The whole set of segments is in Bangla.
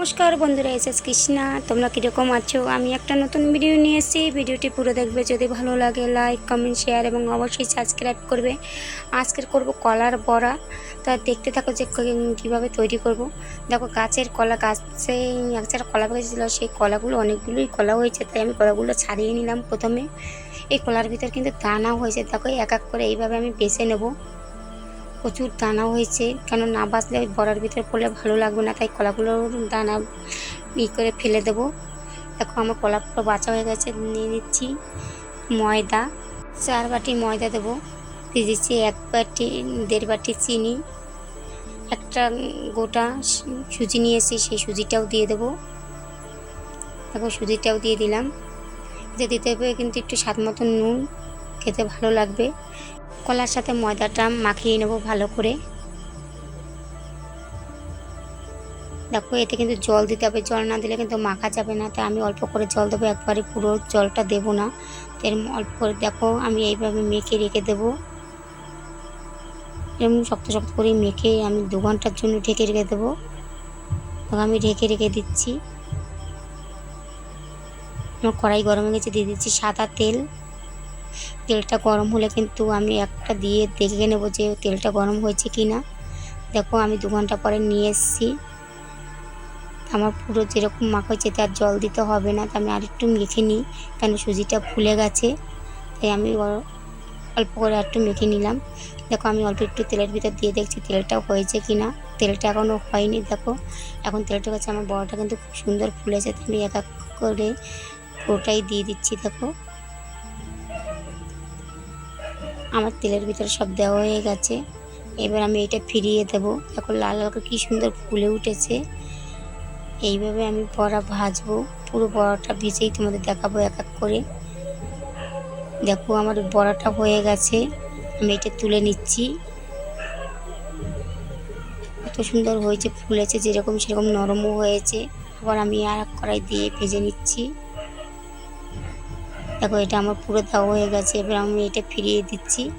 নমস্কার বন্ধুরা, এস এস কৃষ্ণা। তোমরা কীরকম আছো? আমি একটা নতুন ভিডিও নিয়ে এসেছি। ভিডিওটি পুরো দেখবে। যদি ভালো লাগে লাইক কমেন্ট শেয়ার এবং অবশ্যই সাবস্ক্রাইব করবে। আজকের করব কলার বড়া। তা দেখতে থাকো যে কীভাবে তৈরি করব। দেখো, গাছের কলা, গাছে একটা কলা পেকেছিল সেই কলাগুলো অনেকগুলোই কলা হয়েছে, তাই আমি কলাগুলো ছাড়িয়ে নিলাম প্রথমে। এই কলার ভিতর কিন্তু দানাও হয়েছে। দেখো, এক এক করে এইভাবে আমি বেছে নেব। প্রচুর দানা হয়েছে। কেন না বাঁচলে ওই বড়ার ভিতরে পড়লে ভালো লাগবে না, তাই কলাগুলোর দানা ই করে ফেলে দেবো। দেখো আমার কলা পুরো বাঁচা হয়ে গেছে, নিয়ে নিচ্ছি ময়দা। চার বাটি ময়দা দেবো, দিয়ে দিচ্ছি এক বাটি, দেড় বাটি চিনি, একটা গোটা সুজি নিয়েছি, সেই সুজিটাও দিয়ে দেবো। দেখো সুজিটাও দিয়ে দিলাম। এতে দিতে হবে কিন্তু একটু স্বাদ মতো নুন। খেতে ভালো লাগবে। কলার সাথে ময়দাটা মাখিয়ে নেব ভালো করে। দেখো, এতে কিন্তু জল দিতে হবে। জল না দিলে কিন্তু মাখা যাবে না। তাই আমি অল্প করে জল দেবো। একবারে পুরো জলটা দেবো না। তো এরম অল্প করে দেখো, আমি এইভাবে মেখে রেখে দেবো। এরকম শক্ত শক্ত করে মেখে আমি দু ঘণ্টার জন্য ঢেকে রেখে দেবো। আমি ঢেকে রেখে দিচ্ছি। আমার কড়াই গরম হয়ে গেছে, দিয়ে দিচ্ছি সাদা তেল। তেলটা গরম হলে কিন্তু আমি একটা দিয়ে দেখে নেব যে তেলটা গরম হয়েছে কি না দেখো, আমি দু ঘণ্টা পরে নিয়ে এসেছি। আমার পুরো যেরকম মাখা হয়েছে তার জল দিতে হবে না, তো আমি আরেকটু মেখে নিই, কেন সুজিটা ফুলে গেছে। তাই আমি অল্প করে একটু মেখে নিলাম। দেখো, আমি অল্প একটু তেলের ভিতর দিয়ে দেখছি তেলটাও হয়েছে কি না তেলটা এখনও হয়নি, দেখো। এখন তেলটা হচ্ছে আমার বড়টা কিন্তু খুব সুন্দর ফুলেছে আমি এক এক করে পুরোটাই দিয়ে দিচ্ছি, দেখো। আমার তেলের ভিতরে সব দেওয়া হয়ে গেছে। এবার আমি এটা ফিরিয়ে দেব। এখন লাল লাল কী সুন্দর ফুলে উঠেছে। এইভাবে আমি বড়া ভাজবো। পুরো বড়াটা ভেজেই তোমাদের দেখাবো এক এক করে। দেখো আমার বড়াটা হয়ে গেছে। আমি এটা তুলে নিচ্ছি। কত সুন্দর হয়েছে, ফুলেছে, যেরকম সেরকম নরমও হয়েছে। আবার আমি আর এক কড়াই দিয়ে ভেজে নিচ্ছি। দেখো, এটা আমার পুরো দেওয়া হয়ে গেছে। এবার আমি এটা ফিরিয়ে দিচ্ছি।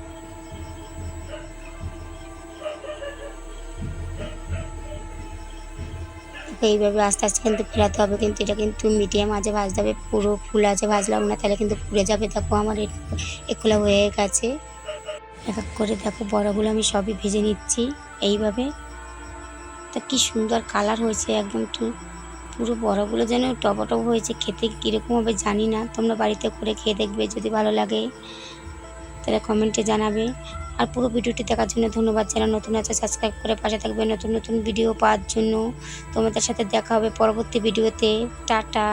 এইভাবে আস্তে আস্তে কিন্তু ফেরাতে হবে, কিন্তু এটা কিন্তু মিডিয়াম আঁচে ভাজতে হবে। পুরো ফুল আছে, ভাজলাম না, তাহলে কিন্তু পুড়ে যাবে। দেখো, আমার এগুলো হয়ে গেছে। এক এক করে দেখো, বড়াগুলো আমি সবই ভেজে নিচ্ছি এইভাবে। তা কি সুন্দর কালার হয়েছে, একদম টু- পুরো বড়গুলো যেন টপটপ হয়েছে, খেতে কীরকম হবে জানি না। তোমরা বাড়িতে করে খেয়ে দেখবে যদি ভালো লাগে। তাহলে কমেন্টে জানাবে। আর পুরো ভিডিওটি দেখার জন্য ধন্যবাদ যারা নতুন আছে সাবস্ক্রাইব করে পাশে থাকবে। নতুন নতুন ভিডিও পাওয়ার জন্য তোমাদের সাথে দেখা হবে পরবর্তী ভিডিওতে টাটা।